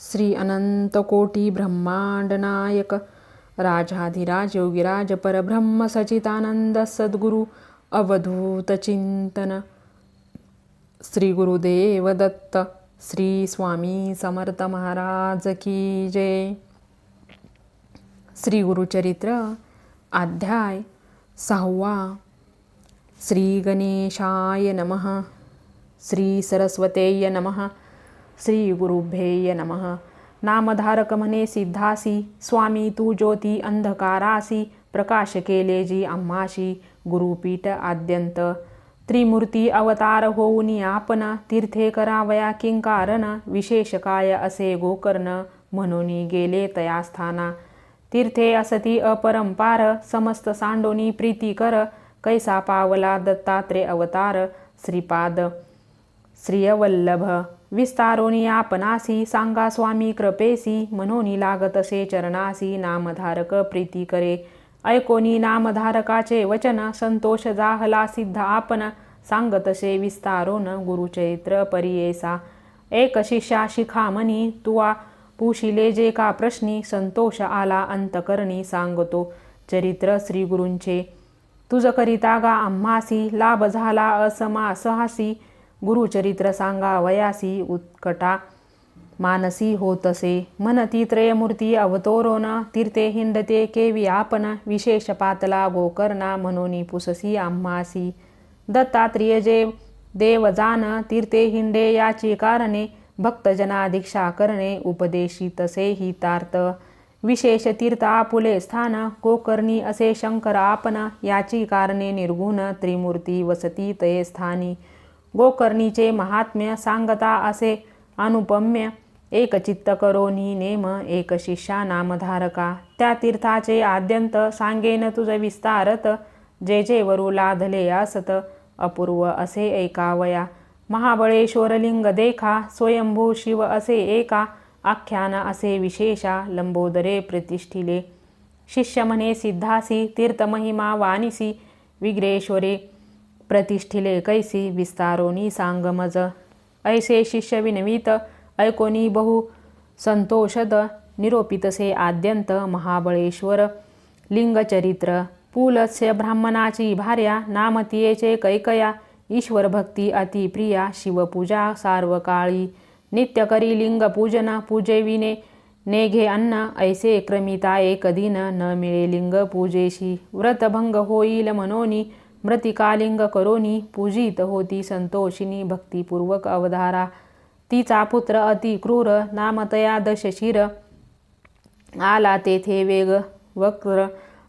श्री अनंतकोटी ब्रह्मांडनायक राजाधिराज योगिराज परब्रह्म सचितानंद सद्गुरु अवधूत चिंतन। श्री गुरुदेव दत्त श्री स्वामी समर्थ महाराज की जय। श्री गुरुचरित्र अध्याय सहावा। श्री गणेशाय नमः। श्री सरस्वतेय नमः। श्री गुरुभ्येय नमः। नामधारक म्हणे सिद्धासी स्वामी तू ज्योती अंधकारासी प्रकाश केले जी आम्हाशी गुरुपीठ आद्यंत त्रिमूर्ती अवतार होऊनी आपण तीर्थे करावया किंकारण विशेष काय असे गोकर्ण म्हणून गेले तया स्थाना। तीर्थे असती अपरंपार समस्त सांडोनी प्रीती कर कैसा पावला दत्तात्रे अवतार श्रीपाद श्रियवल्लभ। विस्तारोनी आपणासी सांगा स्वामी कृपेसी मनोनी लागतसे चरणासी नामधारक प्रीती करे। ऐकोनी नामधारकाचे वचन संतोष जाहला सिद्ध आपण सांगतसे विस्तारोन गुरुचरित्र परियेसा। एक शिष्या शिखामणी तुवा पुशिले जे का प्रश्नी संतोष आला अंतकरणी सांगतो चरित्र श्रीगुरूंचे। तुझ करिता गा आम्हासी लाभ झाला असमा सहासी गुरुचरित्र सांगा वयासी उत्कटा मानसी होतसे मनती त्रयमूर्ती अवतोरोन तीर्थे हिंडते केवी आपण विशेष पातला गोकर्णा मनोनी पुससी आम्हासी दत्तात्रिय जे देव जान तीर्थे हिंडे याची कारणे भक्तजना दीक्षा करणे उपदेशी तसे ही तार्थ विशेष तीर्थ आपुले स्थान गोकर्णी असे शंकर आपण याची कारणे निर्गुण त्रिमूर्ती वसती तये स्थानी गोकर्णीचे महात्म्य सांगता असे अनुपम्य. एक चित्त करोनी नेम एक शिष्या नामधारका. त्या तीर्थाचे आद्यंत सांगेन तुझ विस्तारत. जे जे वरू लाधले असत अपूर्व असे ऐकावया महाबळेश्वर लिंग देखा स्वयंभू शिव असे एका. आख्यान असे विशेषा लंबोदरे प्रतिष्ठिले. शिष्य म्हणे सिद्धासी तीर्थमहिमा वानिसी. विग्रेश्वरे प्रतिष्ठिले कैसी विस्तारोनी सांगमज। ऐसे शिष्य विनवीत ऐकोनी बहु संतोषद निरोपितसे आद्यंत महाबळेश्वर। लिंगचरित्र पुलस्य ब्राह्मणाची भार्या नामतियेचे कैकया ईश्वर भक्ती अतिप्रिया शिवपूजा सार्वकाळी। नित्यकरी लिंग पूजन पूजेविने नेघे अन्न ऐसे क्रमिता एक दिन न मिळे लिंग पूजेशी। व्रतभंग होईल मनोनी मृतिकालिंग करोनी पूजित होती संतोषिनी भक्तिपूर्वक अवधारा. तिचा पुत्र अति क्रूर नामतया दशशिर. आला तेथे वेग वक्र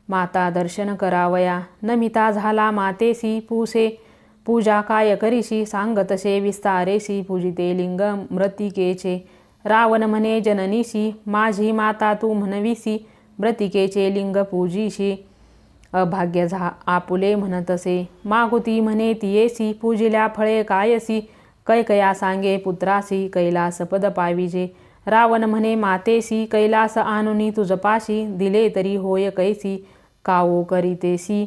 माता दर्शन करावया. नमिता झाला मातेसी पूसे. पूजा काय करीशी सांगतसे विस्तारेशी पूजिते लिंग मृतिकेचे. रावण म्हणे जननीशी माझी माता तू म्हणविसी मृतिकेचे लिंग पूजीशी. अभाग्य झा आपुले म्हणतसे मागुती म्हणे तियेसी पूजिल्या फळे कायसी? कैकया सांगे पुत्रासी कैलास पद पाविजे? रावण म्हणे मातेसी कैलास आणुनी तुझपाशी दिले तरी होय कैसी? कावो करीतेसी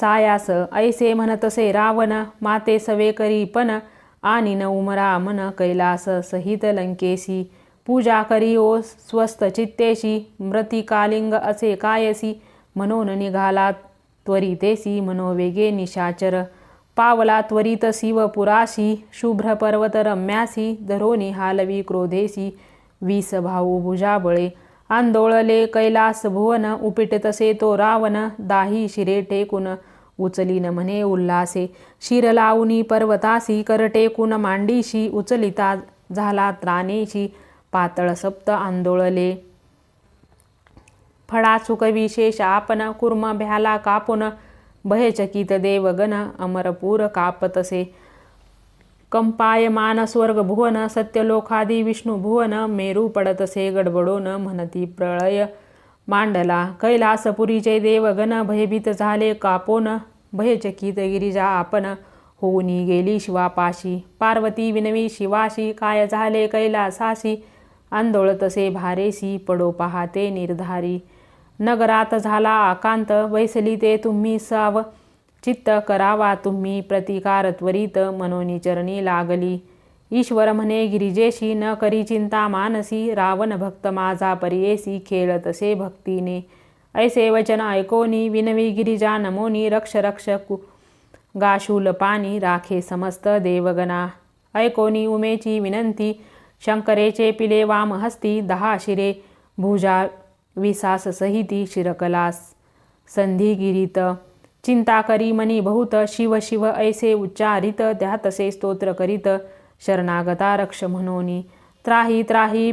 सायास ऐसे म्हणतसे रावण माते सवे करी पण आणि न उमरा मन कैलास सहित लंकेसी? पूजा करी ओ स्वस्त चित्तेशी मृतिकालिंग असे कायसी? म्हणून निघाला त्वरितेसी मनोवेगे निशाचर पावला त्वरित शिव पुराशी शुभ्र पर्वत रम्यासी धरोनी हालवी क्रोधेसी वीस भाऊ भुजाबळे आंदोळले कैलास भुवन उपिट तसे तो रावण दाही शिरे टेकून उचलीन म्हणे उल्हासे शिर लावणी पर्वतासी कर टेकून मांडीशी उचलिता झाला त्राणेशी पातळ सप्त आंदोळले फळाचुक विशेष आपण कुर्म भ्याला कापून भयचकित देवगण अमरपूर कापतसे कंपायमान स्वर्ग भुवन सत्यलोखादी विष्णू भुवन मेरू पडतसे गडबडोन म्हणती प्रळय मांडला कैलासपुरीचे देवगण भयभीत झाले कापोन भयचकित गिरिजा आपण होऊनी गेली शिवापाशी। पार्वती विनवी शिवाशी काय झाले कैलासाशी? आंदोळतसे भारेसी पडो पाहाते निर्धारी। नगरात झाला आकांत वैसली ते तुम्ही साव. चित्त करावा तुम्ही प्रतिकार त्वरित मनोनिचरणी लागली. ईश्वर म्हणे गिरिजेशी न करी चिंता मानसी. रावण भक्त माझा परियेसी खेळ तसे भक्तीने. ऐसे वचन ऐकोनी विनवी गिरिजा नमोनी. रक्ष रक्ष कु गाशूल पाणी राखे समस्त देवगणा. ऐकोनी उमेची विनंती शंकरेचे पिले वाम हस्ती दहा शिरे. भुजा विसास सहिती शिरकलास. संधीगिरीत चिंता करी मनी बहुत शिव शिव ऐसे उच्चारित त्या तसे स्तोत्र करीत शरणागता रक्ष म्हणोनी. त्राही त्राही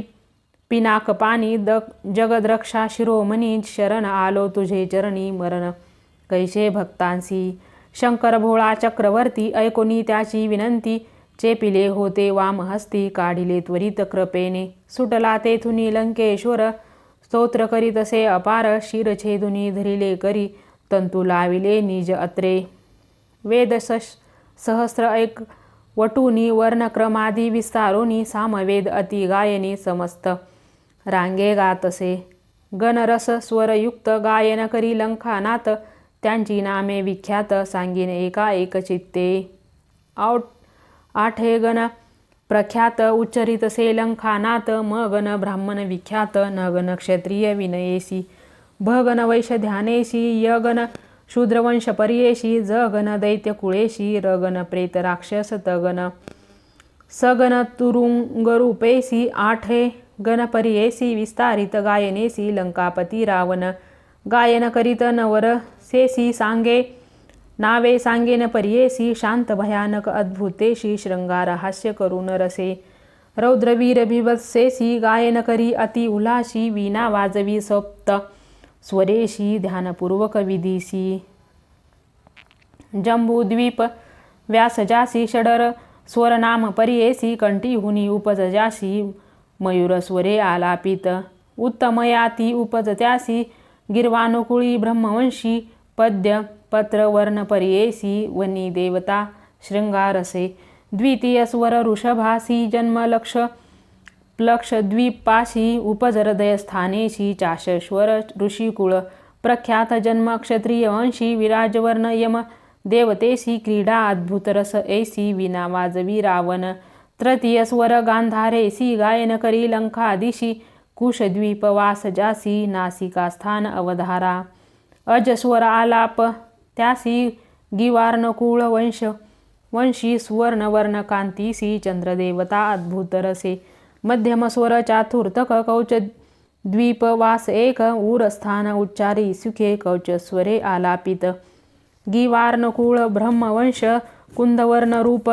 पिनाक पाणी द जगद्रक्षा शिरोमणी शरण आलो तुझे चरणी मरण. कैसे भक्तांसी शंकर भोळा चक्रवर्ती ऐकोनी त्याची विनंती चेपिले होते वामहस्ती काढिले त्वरित कृपेने. सुटला तेथुनी लंकेश्वर स्तोत्र करीतसे अपार शिरछेदुनी धरिले करी तंतू लाविले निज अत्रे. वेद सहस्र ऐक वटुनी वर्णक्रमादी विस्तारुनी सामवेद अति गायनी समस्त. रांगे गातसे. गणरस स्वरयुक्त गायन करी लंखानात त्यांची नामे विख्यात सांगीन एका एक चित्ते. आउट आठे गण प्रख्यात उच्चरित सेलंखानात मगन ब्राह्मण विख्यात नगन क्षत्रिय विनयेशी भगन वैश वैश्य ध्यानेशी यगन शूद्रवंश पर्येशी जगन दैत्य कुळेशी रगन प्रेत राक्षस तगन सगन तुरुंगरूपेशी आठे गणपरियेसी विस्तारित गायनेसी लंकापती रावण गायन करीत नवर सेसी सांगे नावे सांगेन पर्येसी शांत भयानक अद्भुतेशी शृंगार हास्य करून रसे रौद्रवीर बिभत्सेसी गायन करी अति उलाशी वीणा वाजवी सप्त स्वरेशी ध्यानपूर्वक विधीसी. जम्बूद्वीप व्यासजासी षडर स्वरनाम पर्येसी कंटीहुनी उपजजासी मयूरस्वरे आलापित उत्तमयाती उपजत्यासी गिरवानुकुळी ब्रह्मवंशी पद्य पत्रवर्णपर्येसी वनी देवता शृंगारसे द्वितीय स्वर ऋषभासी जन्मलक्ष। प्लक्षद्वीपाशी उपजरदयस्थानेशी चाशश्वर ऋषिकुळ प्रख्यात जन्म क्षत्रियवंशी विराजवर्ण यम देवतेशी क्रीडा अद्भुतरस ऐसी विना वाजवी रावण। तृतीय स्वर गांधारेसी गायन करी लंकादिशी। कुशद्वीपवासजासी नासिकास्थान अवधारा। अजस्वर आलाप त्यासी गिवार्णकुळ वंश वंशी सुवर्णवर्ण कांतीसी चंद्रदेवता अद्भुत रसे। मध्यम स्वर चातुर्थक कौच द्वीपवास एक उरस्थान उच्चारी सुखे कौच स्वरे आलापित। गिवार्णकुळ ब्रह्मवंश कुंदवर्ण रूप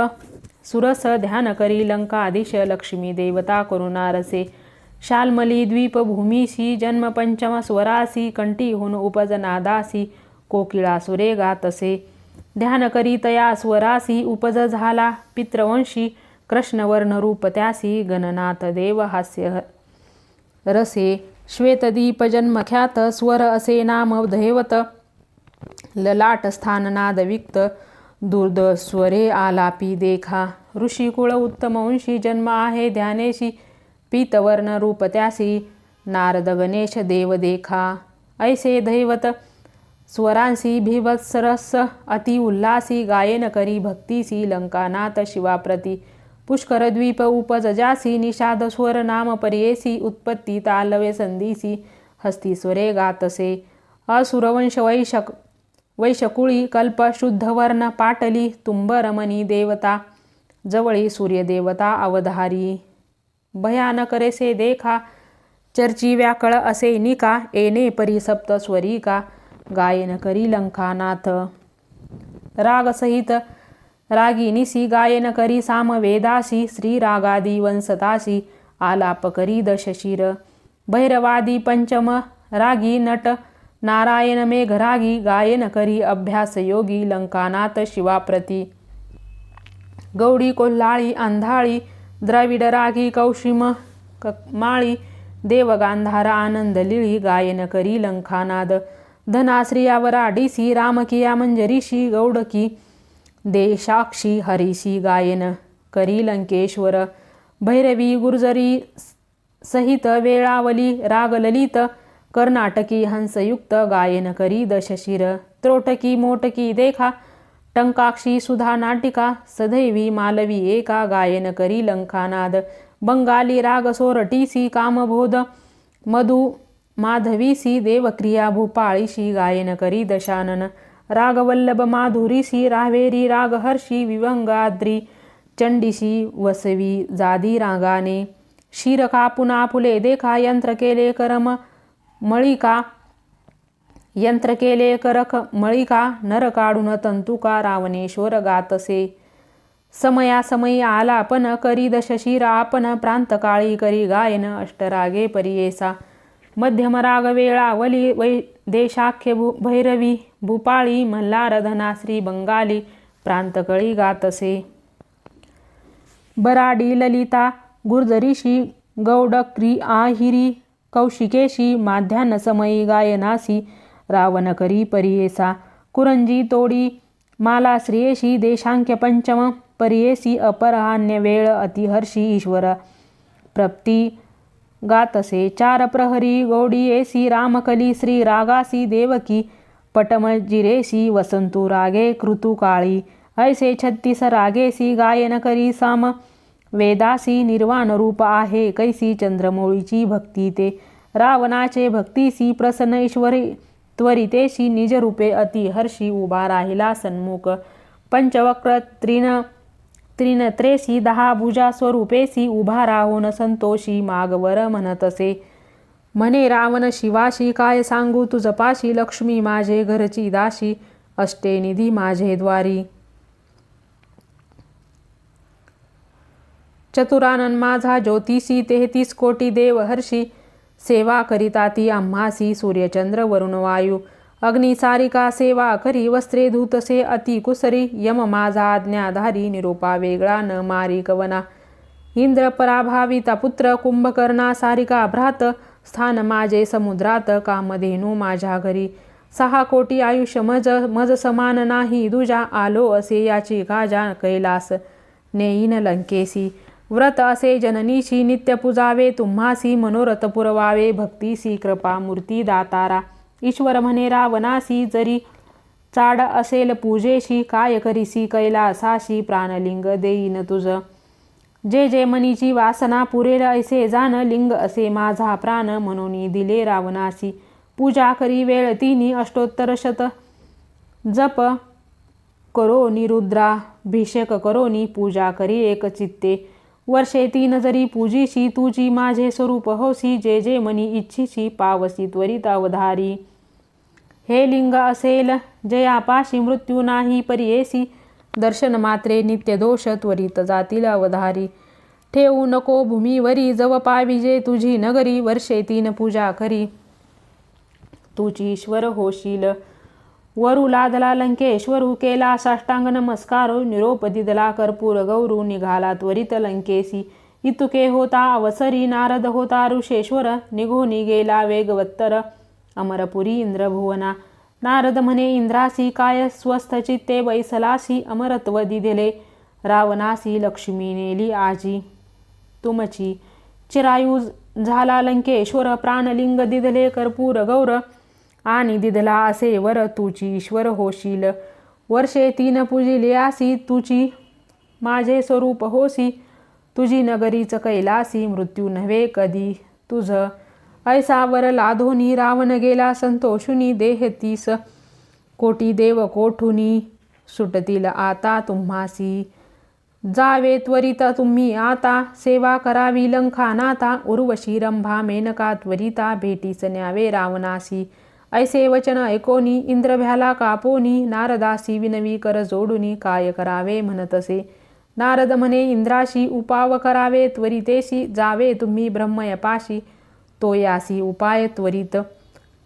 सुरस ध्यान करी लंकादिश लक्ष्मी देवता करुणारसे शाल्मली द्वीपभूमीशी जन्म पंचम स्वरासी हुन उपजनादासी कोकिळासुरे गातसे ध्यान करी तया स्वरासी उपज झाला. पित्रवंशी कृष्णवर्ण रूप त्यासी गणनाथ देव हास्य. रसे श्वेतदीप जन्मख्यात स्वर असे नाम दैवत ललाट स्थाननादविक्त दुर्द स्वरे आलापी देखा. ऋषिकुळ उत्तमवंशी जन्म आहे ध्यानेशी. पीतवर्ण रूप त्यासी. नारद गणेश देव देखा. ऐसे दैवत स्वरांसी भिवत्सरस अति उल्लासी गायन करी भक्तीसी लंकानाथ शिवाप्रती। पुष्करद्वीप उपजजासी निषाद स्वर नाम पर्येसी उत्पत्ती तालवे संधीसी हस्तीस्वरे गातसे। असुरवंश वैशक वैशकुळी कल्प शुद्धवर्ण पाटली तुंबरमणी देवता। जवळी सूर्यदेवता अवधारी। भयानक रेसे देखा चर्ची व्याकळ असे निका एने परी सप्तस्वरी का गायन करी लंकानाथ रागसहित रागिनिसी गायन करी सामवेदाशी श्रीरागादी वंसतासी आलाप करी दशशिर भैरवादी पंचम रागी नट नारायण मेघरागी गायन करी अभ्यास योगी लंकानाथ शिवाप्रती गौडी कोल्हाळी अंधाळी द्रविड रागी कौशिम माळी देवगांधारा आनंद लिळी गायन करी लंकानाद धनाश्रियावरा डिसी रामकिया मंजरीशी गौडकी देशाक्षी हरीशी गायन करी लंकेश्वर भैरवी गुर्जरी सहित वेळावली रागललित कर्नाटकी हंसयुक्त गायन करी दशशिर त्रोटकी मोटकी देखा टंकाक्षी सुधा नाटिका सदैवी मालवी एका गायन करी लंकानाद बंगाली राग सोरटीसी कामबोध मधु माधवीसी देवक्रिया भूपाळीशी गायन करी दशानन. रागवल्लभ माधुरीसी रावेरी रागहर्षी विवंगाद्री. चंडीशी वसवी जादी रागाने. शिर कापुना फुले देखा यंत्र केले करम मळिका. यंत्र केले करक मळिका नर काढून तंतुका रावणेश्वर गातसे. समयासमयी आला पण करी दशशिर आपण प्रांतकाळी करी गायन अष्टरागे परियेसा. मध्यमराग वेळावली वै देशाख्य भू भैरवी भूपाळी मल्हार धनाश्री बंगाली प्रांतकळी गातसे. बराडी ललिता गुर्जरीशी गौडक्री आहिरी कौशिकेशी माध्यान्ह समयी गायनासी रावण करी परियेसा कुरंजी तोडी माला श्रियेशी देशांक्य पंचम परियेसी अपरहान्य वेळ अतिहर्षी ईश्वर प्रप्ती गातसे चार प्रहरी गौडीयेसी रामकली श्री रागासी देवकी पटमजिरेसी वसंतू रागे कृतुकाळी ऐसे छत्तीस रागेसी गायन करी साम. वेदासी निर्वाण रूप आहे कैसी चंद्रमोळीची भक्ती ते. रावणाचे भक्तीसी प्रसन्न ईश्वरी त्वरितेशी निजरूपे अति. हर्षी उभा राहिला सन्मुख. पंचवक्र त्रिन त्रिनत्रेसी दहा भुजा स्वरूपेसी उभा राहून संतोषी मागवर म्हणतसे म्हणे रावण शिवाशी काय सांगू तुझपाशी लक्ष्मी माझे घरची दाशी अष्टे निधी माझे द्वारी. चतुरानन माझा ज्योतिषी तेहतीस कोटी देव हर्षी सेवा करिता ती आम्हासी सूर्यचंद्र वरुण वायू. अग्निसारिका सेवा करी वस्त्रे धूतसे अति कुसरी यम माझा आज्ञाधारी निरोपा वेगळा न मारी कवना। इंद्र पराभाविता पुत्र कुंभकर्णा सारिका भ्रात स्थान माझे समुद्रात कामधेनू माझ्या घरी। सहा कोटी आयुष्य मज मज समान नाही दुजा आलो असे याची गाजा कैलास। नेईन लंकेसी। व्रत असे जननीशी नित्य पुजावे तुम्हासी मनोरथ पुरवावे भक्तीसी कृपा मूर्ती दातारा। ईश्वर म्हणे रावणासी जरी चाड असेल पूजेशी काय करीसी कैलासाशी प्राणलिंग देईन तुझ. जे जे मनीची वासना पुरेल ऐसे जान लिंग असे माझा प्राण म्हणून दिले रावणासी. पूजा करी वेळ तिनी अष्टोत्तर शत. जप करो निरुद्राभिषेक करोनी पूजा करी एक चित्ते. वर्षे तीन जरी पूजीशी तुझी माझे स्वरूप होसी. जे जे मनी इच्छिशी पावसी त्वरित अवधारी. हे लिंग असेल. जयापाशी मृत्यू नाही परियेसी. दर्शन मात्रे नित्य दोष त्वरित जातील अवधारी. ठेवू नको भूमीवरी जव पाविजे तुझी नगरी वर्षे तीन पूजा करी. तुझी ईश्वर होशील. वरू लादला लंकेश्वरू केला साष्टांग नमस्कारो. निरोप दिदला कर्पूर गौरू निघाला त्वरित लंकेसी. इतुके होता अवसरी नारद होता ऋषेश्वर. निघोनी गेला वेगवत्तर. अमरपुरी इंद्रभुवना. नारद म्हणे इंद्रासी काय स्वस्थ चित्ते बैसलासी अमरत्व दिले रावणासी लक्ष्मी नेली आजी. तुमची चिरायू झाला लंकेश्वर प्राणलिंग दिदले कर्पूर गौर. आणि दिदला असे वर तुची ईश्वर होशील. वर्षे तीन पूजिले आसी तुची माझे स्वरूप होसी. तुझी नगरीच कैलासी मृत्यू नव्हे कधी तुझं. ऐसा वर लाधोनी रावण गेला संतोषुनी देहतीस. कोटी देव कोठुनी सुटतील आता तुम्हासी. जावे त्वरित तुम्ही आता सेवा करावी लंखा नाता उर्वशी रंभा मेनका त्वरिता भेटीस न्यावे रावणासी. ऐसे वचन ऐकोनी इंद्रभ्याला कापोनी नारदासी विनवी कर जोडुनी काय करावे म्हणतसे. नारद म्हणे इंद्राशी उपाव करावे त्वरितेशी जावे तुम्ही ब्रह्मयपाशी. तो यासी उपाय त्वरित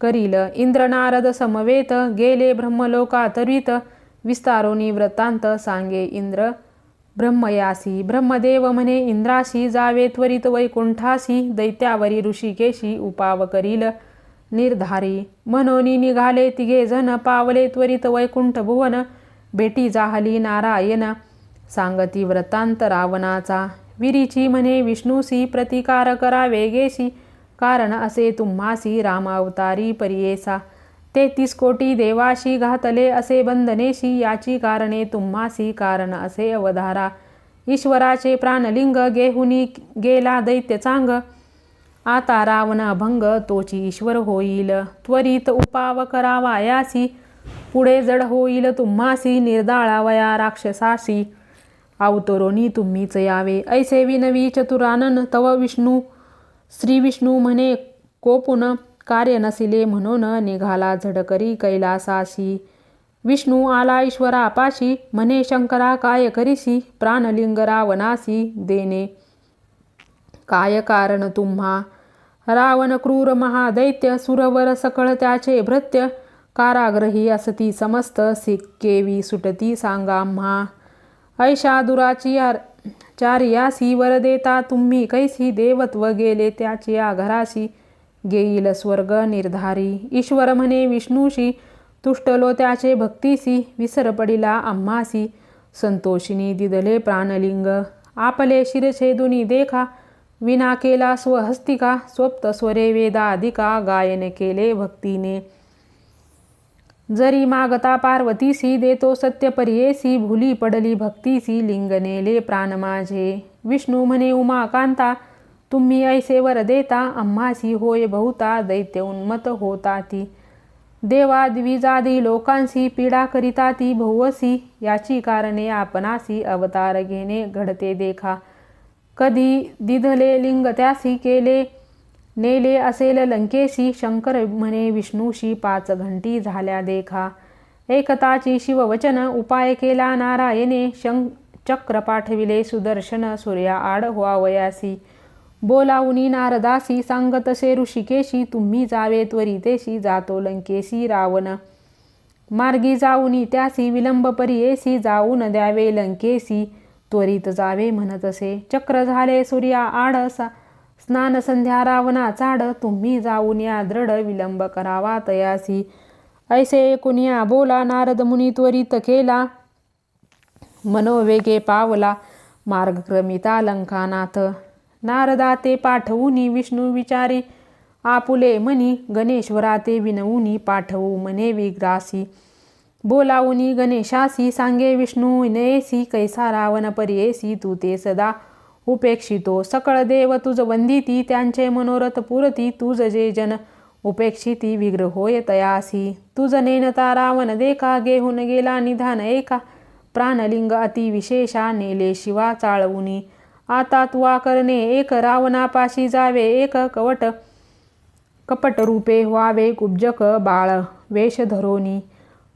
करील. इंद्र नारद समवेत गेले ब्रह्मलोकातरित विस्तारोनी व्रतांत सांगे इंद्र ब्रह्मयासी. ब्रह्मदेव म्हणे इंद्राशी जावे त्वरित वैकुंठासी दैत्यावरी ऋषिकेशी उपाव करील. निर्धारी मनोनी निघाले तिघे जन पावले त्वरित वैकुंठ भुवन भेटी जाहली नारायण सांगती व्रतांत रावणाचा. विरीची म्हणे विष्णूसी प्रतिकार करा वेगेशी कारण असे तुम्हासी रामावतारी परियेसा. तेहतीस कोटी देवाशी घातले असे बंधनेशी याची कारणे तुम्हासी कारण असे अवधारा. ईश्वराचे प्राणलिंग गेहुनी गेला दैत्य चांग आता रावण अभंग तोची ईश्वर होईल. त्वरित उपाव करावायासी. पुढे जड होईल तुम्हासी निर्दाळावया राक्षसासी अवतरोनी तुम्हीच यावे. ऐसे विनवी चतुरानन तव विष्णू. श्री विष्णू म्हणे कोपुन कार्य नसिले म्हणून निघाला झडकरी कैलासाशी. विष्णू आला ईश्वरापाशी म्हणे शंकरा काय करीसी प्राणलिंग रावणासी देणे. काय कारण तुम्हा? रावण क्रूर महादैत्य सुरवर सकळ त्याचे भृत्य. काराग्रही असती समस्त सिक्केवी सुटती सांगाम्हा ऐशा दुराची आर- चार्यासी वर देता तुम्ही कैसी देवत्व गेले त्याची या घराशी. गेईल स्वर्ग निर्धारी. ईश्वर म्हणे विष्णूशी तुष्टलो त्याचे भक्तीसी विसर पडिला आम्हासी संतोषिनी दिदले प्राणलिंग. आपले शिरछेदुनी देखा विना केला स्वहस्तिका स्वप्त स्वरे वेदाधिका गायन केले भक्तीने. जरी मागता पार्वतीसी देतो सत्यपर्येसी भुली पडली भक्तीसी लिंग नेले प्राण माझे. विष्णू म्हणे उमाकांता तुम्ही ऐसे वर देता अम्मासी होय बहुता दैत्य उन्मत होता ती देवा द्विजादी लोकांसी पीडा करिता ती भुवसी याची कारणे आपणासी अवतार घेणे घडते देखा. कधी दिधले लिंग त्यासी केले नेले असेल लंकेशी शंकर म्हणे विष्णूशी पाच घंटी झाल्या देखा. एकताची शिववचन उपाय केला नारायणे शं चक्र पाठविले सुदर्शन सूर्या आड व्हावयासी. बोलावनी नारदासी सांगतसे ऋषिकेशी तुम्ही जावे त्वरितेशी जातो लंकेशी रावण. मार्गी जाऊनी त्यासी विलंब परियेसी जाऊन द्यावे लंकेसी त्वरित जावे म्हणतसे चक्र झाले सूर्या आड स्नान संध्या रावणा चाड तुम्ही जाऊन या दृढ विलंब करावा तयासी. ऐसे कुनिया बोला नारद मुनी त्वरित केला. मनोवेगे पावला मार्गक्रमिता लंकानाथ. नारदा ते पाठवूनी विष्णू विचारी. आपुले मनी गणेश्वरा ते विनवूनी पाठवू मने विग्रासी. बोलावूनी गणेशासी सांगे विष्णू विनयेसी कैसा रावण परियेसी तू ते सदा उपेक्षितो सकळ देव तुझ वंदिती त्यांचे मनोरथ पुरती तुझ जे जन उपेक्षिती विग्रह होय तयासी. तुझ नेनता रावण देखा गेहून गेला निधान एका. प्राणलिंग अति विशेषा नेले शिवा चाळवुनी. आता तुवा करणे एक रावणापाशी जावे एक कवट कपट रूपे व्हावे कुब्जक बाळ वेश धरोनी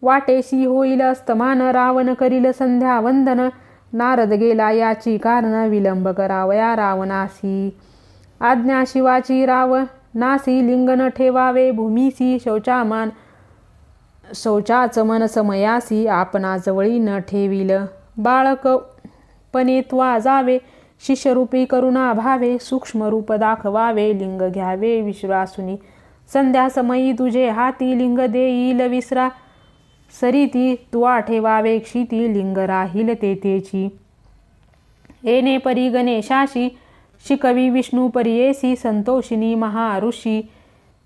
वाटेशी होईल अस्तमान रावण करील संध्या वंदन. नारद गेला याची कारण विलंब करावया रावणासी आज्ञा शिवाची राव नासी लिंगन ठेवावे भूमीसी शौचामान शौचाच मन समयासी आपणाजवळी न ठेविल. बाळक त्वा जावे शिष्यरूपी करुणा भावे सूक्ष्म रूप दाखवावे लिंग घ्यावे विश्वासुनी. संध्यासमयी तुझे हाती लिंग देईल विसरा. सरीती तुवा ठेवावे क्षिती लिंग राहील तेथेची. येणे परी गणेशाशी शिकवी विष्णू परियेसी संतोषिनी महाऋषी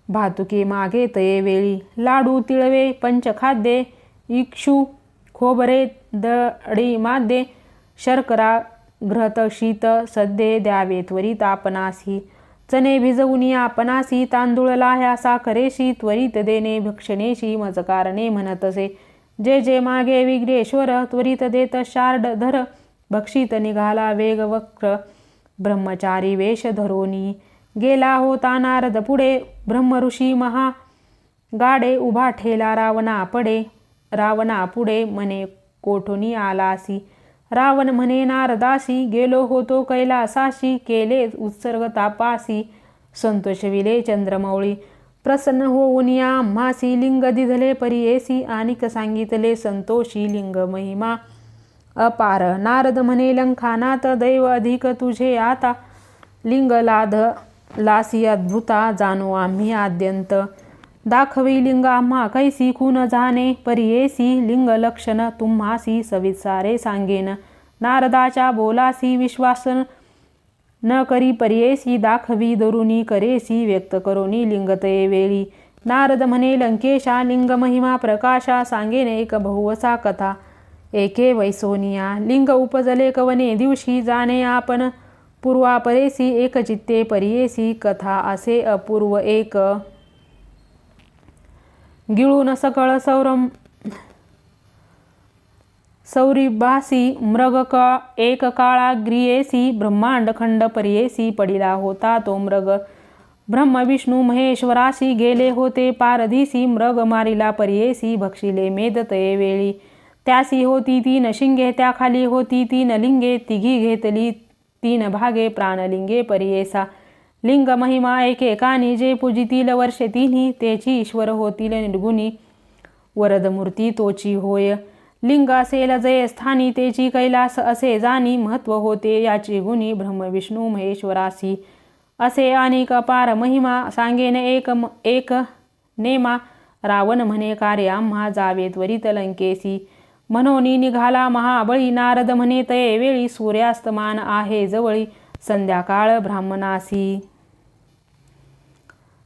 भातुके मागे तये वेळी. लाडू तिळवे पंचखाद्ये इक्षू खोबरे दडी माद्ये शर्करा घृत शीत सद्ये द्यावे त्वरित आपणासी चणे भिजवून आपणासी तांदूळ लाह्या साखरेशी त्वरित देणे भक्षणेशी मजकारणे म्हणत असे. जे जे मागे विघ्नेश्वर त्वरित देत शार्ड धर भक्षित निघाला वेगवक्र ब्रह्मचारी वेश धरोनी गेला होता नारद पुढे. ब्रह्मऋषी महा गाडे उभा ठेला रावणा पडे. रावणा पुढे मने कोठोनी आलासी? रावण म्हणे नारदासी गेलो होतो कैलासाशी केले उत्सर्ग तापासी संतोषविले चंद्रमौळी. प्रसन्न होऊन या आम्हासी लिंग दिधले परियेसी आणिक सांगितले संतोषी लिंग महिमा. अपार नारद म्हणे लंखानात दैव अधिक तुझे आता. लिंग लाध लासी अद्भुता जाणू आम्ही आद्यंत. दाखवी लिंग आम्हा कैसी खून जाणे परियेसी लिंग लक्षण तुम्हासी सविसारे सांगेन नारदाच्या बोलासी विश्वास न करी परियेसी दाखवी दरुनी करेसी व्यक्त करोनी लिंगतये वेळी नारद म्हणे लंकेशा लिंग महिमा प्रकाशा सांगेन एक बहुवसा कथा एके वैसोनिया लिंग उपजले कवने दिवशी जाणे आपण पूर्वापरेसी एक चित्ते परियेसी कथा असे अपूर्व एक गिळून सकळ सौरम सौरिबासी मृग का एक काळा ग्रियेसी ब्रह्मांड खंड परियेसी पडिला होता तो मृग. ब्रह्म विष्णू महेश्वराशी गेले होते पारधीसी मृग मारिला परियेसी भक्षिले मेदतये वेळी. त्यासी होती ती नशिंगे त्याखाली होती ती नलिंगे तिघी घेतली तीन भागे प्राणलिंगे परियेसा. लिंग महिमा एकेकानी जे पूजितील वर्षे तिन्ही तेची ईश्वर होतील निर्गुणी. वरदमूर्ती तोची होय. लिंग असेल जय स्थानी तेची कैलास असे जाणी महत्त्व होते याची गुणी ब्रह्मविष्णू महेश्वरासी. असे अनेक पार महिमा सांगेन एक म एक नेमा. रावण म्हणे कार्य आम्हा जावे त्वरित लंकेसी. मनोनी निघाला महाबळी नारद म्हणे तये वेळी सूर्यास्तमान आहे जवळी. संध्याकाळ ब्राह्मणासी.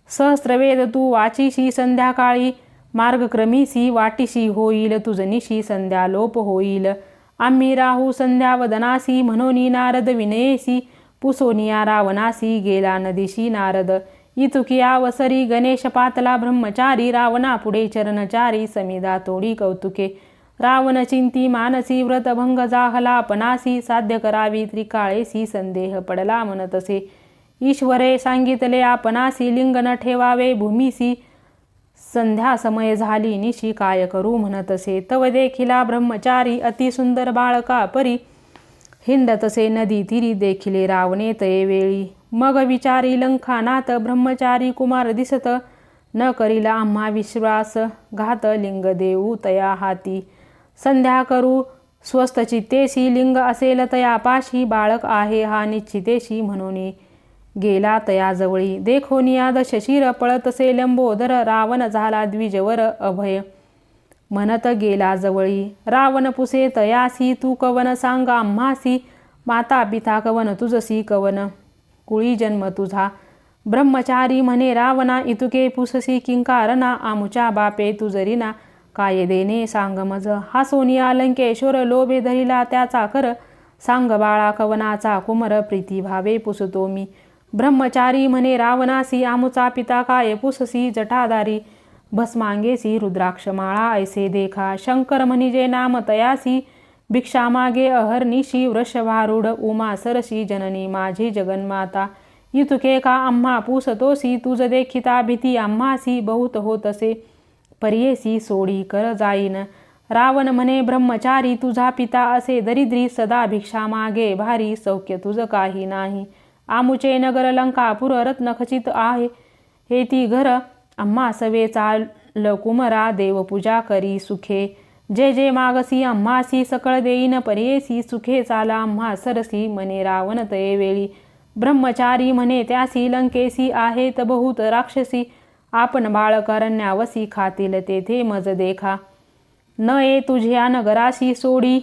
सहस्रवेद तू वाचिशी संध्याकाळी मार्गक्रमीसी वाटिशी होईल तुझनिशी संध्या लोप होईल. आम्ही राहू संध्या वदनासी म्हणोनी नारद विनयेसी पुसोनिया रावणासी गेला नदीशी नारद. इतुकी आवसरी गणेश पातला ब्रह्मचारी रावणा पुढे चरणचारी समिदा तोडी कौतुके. रावण चिंती मानसी व्रतभंग जाहला पनासी साध्य करावी त्रिकाळेसी संदेह पडला म्हणतसे ईश्वरे सांगितले आपणासी लिंग न ठेवावे भूमीसी संध्या समय झाली निशी काय करू म्हणतसे. तव देखिला ब्रह्मचारी अति सुंदर बाळका परी. हिंडतसे नदी तिरी देखिले रावणे तये वेळी. मग विचारी लंखानात ब्रह्मचारी कुमार दिसत. न करीला आम्हा विश्वास घात लिंग देऊ तया हाती. संध्या करू. स्वस्त चित्तेशी लिंग असेल तयापाशी बाळक आहे हा निश्चितेशी म्हणून गेला तयाजवळी. देखोनिया शशीर पळतसे लंबोदर रावण झाला द्विजवर अभय. म्हणत गेला जवळी रावण पुसे तयासी तू कवन सांग आम्हासी माता पिता कवन तुझसी कवन. कुळी जन्म तुझा. ब्रह्मचारी म्हणे रावणा इतुके पुससी किंकारना आमुच्या बापे तुझरीना. काय देणे सांग मज हा सोनिया अलंकेश्वर लोभे धरिला त्याचा कर. सांग बाळा कवनाचा कुमर प्रीती भावे पुसतो मी. ब्रह्मचारी म्हणे रावणासी आमुचा पिता काय पुससी जठाधारी भस्मांगेसी रुद्राक्षमाळा ऐसे देखा. शंकर म्हणजे नाम तयासी. भिक्षा मागे अहर्निशी वृषभारूढ उमा सरशी जननी माझी जगन्माता. इतुके का आम्हा पुसतोसी तुझ देखिता भीती आम्हासी बहुत होतसे पर्येसी सोडी कर जाईन. रावण म्हणे ब्रह्मचारी तुझा पिता असे दरिद्री सदा भिक्षा मागे. भारी सौख्य तुझ काही नाही. आमुचे नगर लंकापुर रत्नखचित आहे. हे ती घर आम्हा सवे चाल कुमरा देवपूजा करी सुखे. जे जे मागसी आम्हासी सकळ देईन. पर्येसी सुखे चाला आम्हा सरसी मने रावण तये वेळी. ब्रह्मचारी म्हणे त्यासी लंकेसी आहेत. बहुत राक्षसी आपण बाळकरण्यावसी खातील तेथे मज देखा. न ये तुझ्या नगराशी सोडी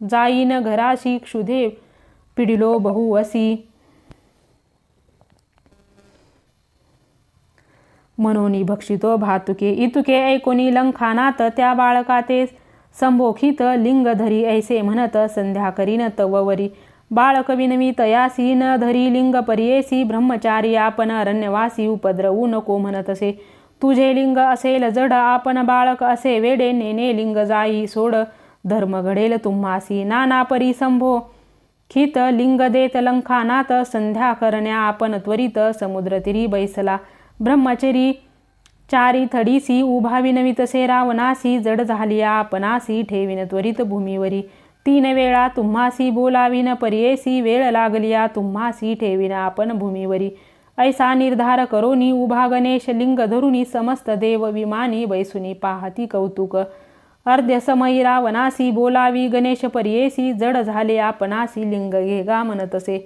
जाईन घराशी क्षुधे पिडिलो बहुवसी मनोनी भक्षितो भातुके इतुके ऐकोनी लंखानात त्या बाळकाते संभोखित लिंग धरी ऐसे म्हणत संध्या करीन तववरी. बाळक विनवी तयासी न धरी लिंग परियेसी ब्रह्मचारी आपण अरण्यवासी उपद्रवू नको म्हणतसे तुझे लिंग असेल जड आपण बाळक असे वेडे नेने लिंग जाई सोड. धर्म घडेल तुम्हासी नाना परी संभो खित लिंग देत लंखानात संध्या करण्या आपण त्वरित समुद्रतीरी बैसला. ब्रह्मचरी चारी थडीसी उभा विनवितसे रावणासी जड झाली आपणासी ठेविन त्वरित भूमीवरी. तीन वेळा तुम्हासी बोलाविन पर्येसी वेळ लागलिया तुम्हासी ठेविन आपण भूमीवरी. ऐसा निर्धार करोनी उभा गणेश लिंग धरुनी समस्त देव विमानी बैसुनी पाहती कौतुक. अर्ध्य समयी रावणासी बोलावी गणेश पर्येसी जड झाले आपणासी लिंग घेगा म्हणतसे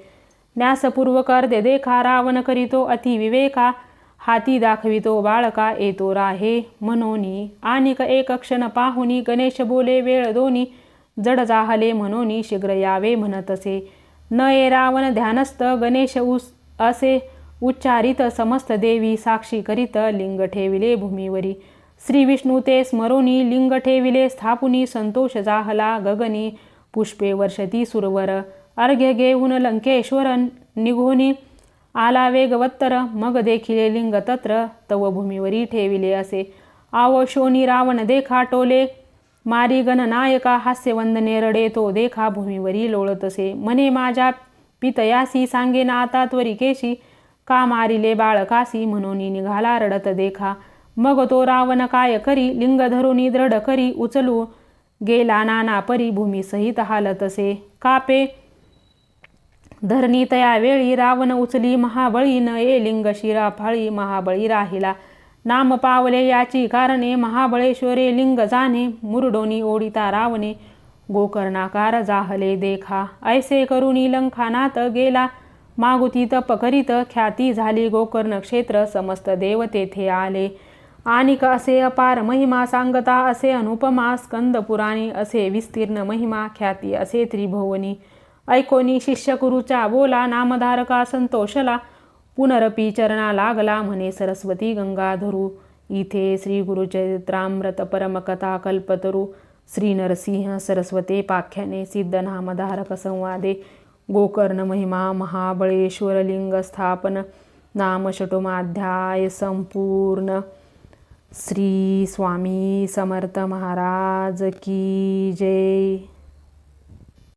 न्यासपूर्वक अर्ध्य देखा रावण करीतो अतिविवेका हाती दाखवितो बाळका येतो राहे मनोनी. आणिक एक क्षण पाहुनी गणेश बोले वेळ दोनी. जड जाहले म्हणोनी शीघ्र यावे म्हणत असे न ये रावण ध्यानस्थ गणेश उस असे उच्चारित समस्त देवी साक्षी करीत लिंग ठेविले भूमीवरी. श्री विष्णू ते स्मरोनी लिंग ठेविले स्थापुनी संतोष जाहला गगनी पुष्पे वर्षती सुरवर. अर्घ्य घेऊन लंकेश्वर निघोनी आला वेगवत्तर मग देखिले लिंग तत्र तव भूमीवरी ठेविले असे. आवशोनी रावण देखा टोले मारी गणनायका हास्यवंदने रडे तो देखा भूमीवरी लोळतसे मने माझ्या पितयासी सांगे ना आता त्वरिकेशी का मारिले बाळकासी म्हणून निघाला रडत देखा. मग तो रावण काय करी? लिंग धरुनी दृढ करी उचलू. गेला नाना परी भूमी सहित हालतसे कापे धरणी तया वेळी रावण उचली महाबळी न ये लिंग शिरा फाळी महाबळी राहिला. नाम पावले याची कारणे महाबळेश्वरे लिंग जाणे मुरडोनी ओढिता रावणे गोकर्णाकार जाहले देखा ऐसे करुणी लंखानात गेला मागुती तप करीत ख्याती झाली गोकर्ण क्षेत्र समस्त देव तेथे आले. आणिक असे अपार महिमा सांगता असे अनुपमा स्कंद पुराणी असे विस्तीर्ण महिमा ख्याती असे त्रिभुवनी. ऐकोनी शिष्यकुरूचा बोला नामधारका संतोषला पुनरपी चरणा लागला म्हणे सरस्वती गंगाधरू. इथे श्री गुरुचरित्रामृत परमकथा कल्पतरू. श्री नरसिंह सरस्वते पाख्याने सिद्ध नामधारक संवादे. गोकर्ण महिमा महाबळेश्वर लिंग स्थापन. नामशटोमाध्याय संपूर्ण. श्री स्वामी समर्थ महाराज की जय.